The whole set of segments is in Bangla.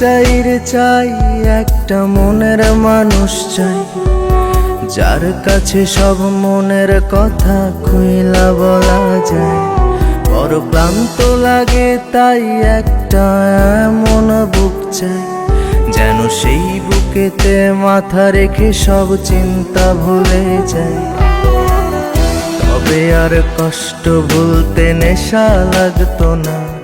চাই রে চাই, একটা মনের মানুষ চাই। যার কাছে সব মনের কথা খুইলা বলা যায়। বড় ক্লান্ত লাগে তাই একটা এমন বুক চাই। যেন সেই বুকেতে মাথা রেখে সব চিন্তা ভুলে যায় তবে আর কষ্ট ভুলতে নেশা লাগতো না।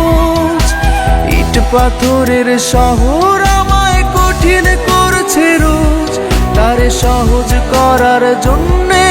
পাথরের শহর আমায় কঠিন করছে রোজ। তারে সহজ করার জন্যে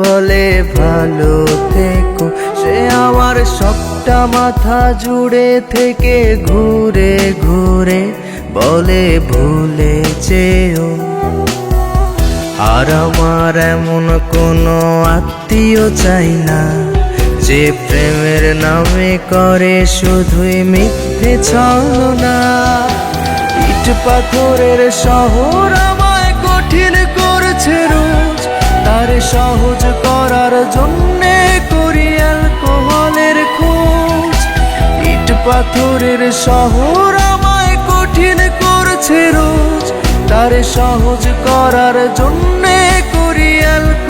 বলে ভালো থেকো। সে আমার সবটা মাথা জুড়ে থেকে ঘুরে ঘুরে, বলে ভুলে যেও। আর আমার এমন কোনো আত্মীয় চাই না, যে প্রেমের নামে করে শুধুই মিথ্যে ছলনা। ইট পাথরের শহর তার সহজ করার জন্যে করি অ্যালকোহলের খোঁজ। ইট পাথরের শহর আমায় কঠিন করছে রোজ। তার সহজ করার জন্যে করি অ্যালকোহলের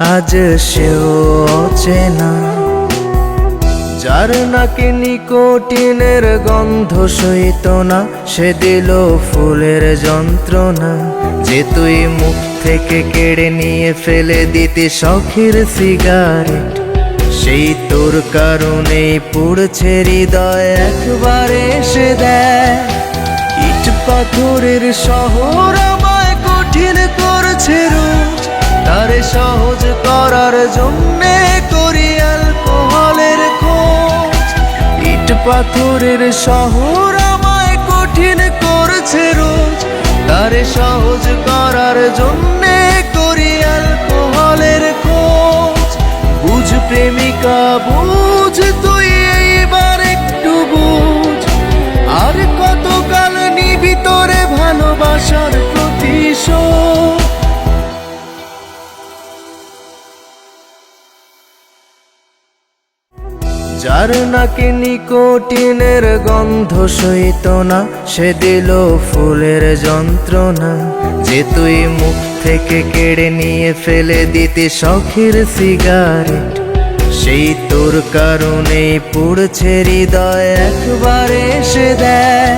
আজ সেও অচেনা। যার নাকে নিকোটিনের গন্ধ সইত না, সে দিল ফুলের যন্ত্রণা। যে তুই মুখ থেকে কেড়ে নিয়ে ফেলে দিতে শখের সিগারেট, সেই তোর কারণেই পুড়ছে হৃদয় একবার এসে দেয়। ইট পাথরের শহর আমায় কঠিন করছে রোজ তারে সহজ করার জন্যে করি অ্যালকোহলের খোঁজ। ইট পাথরের শহর আমায় কঠিন করছে রোজ। তারে সহজ করার জন্যে করি অ্যালকোহলের খোঁজ। বুঝ প্রেমিকা, বুঝ তুই যার নাকে নিকোটিনের গন্ধ সইত না, সে দিল ফুলের যন্ত্রণা। যে তুই মুখ থেকে কেড়ে নিয়ে ফেলে দিতে শখের সিগারেট, সেই তোর কারণে পুড়ছে হৃদয়, একবার এসে দেয়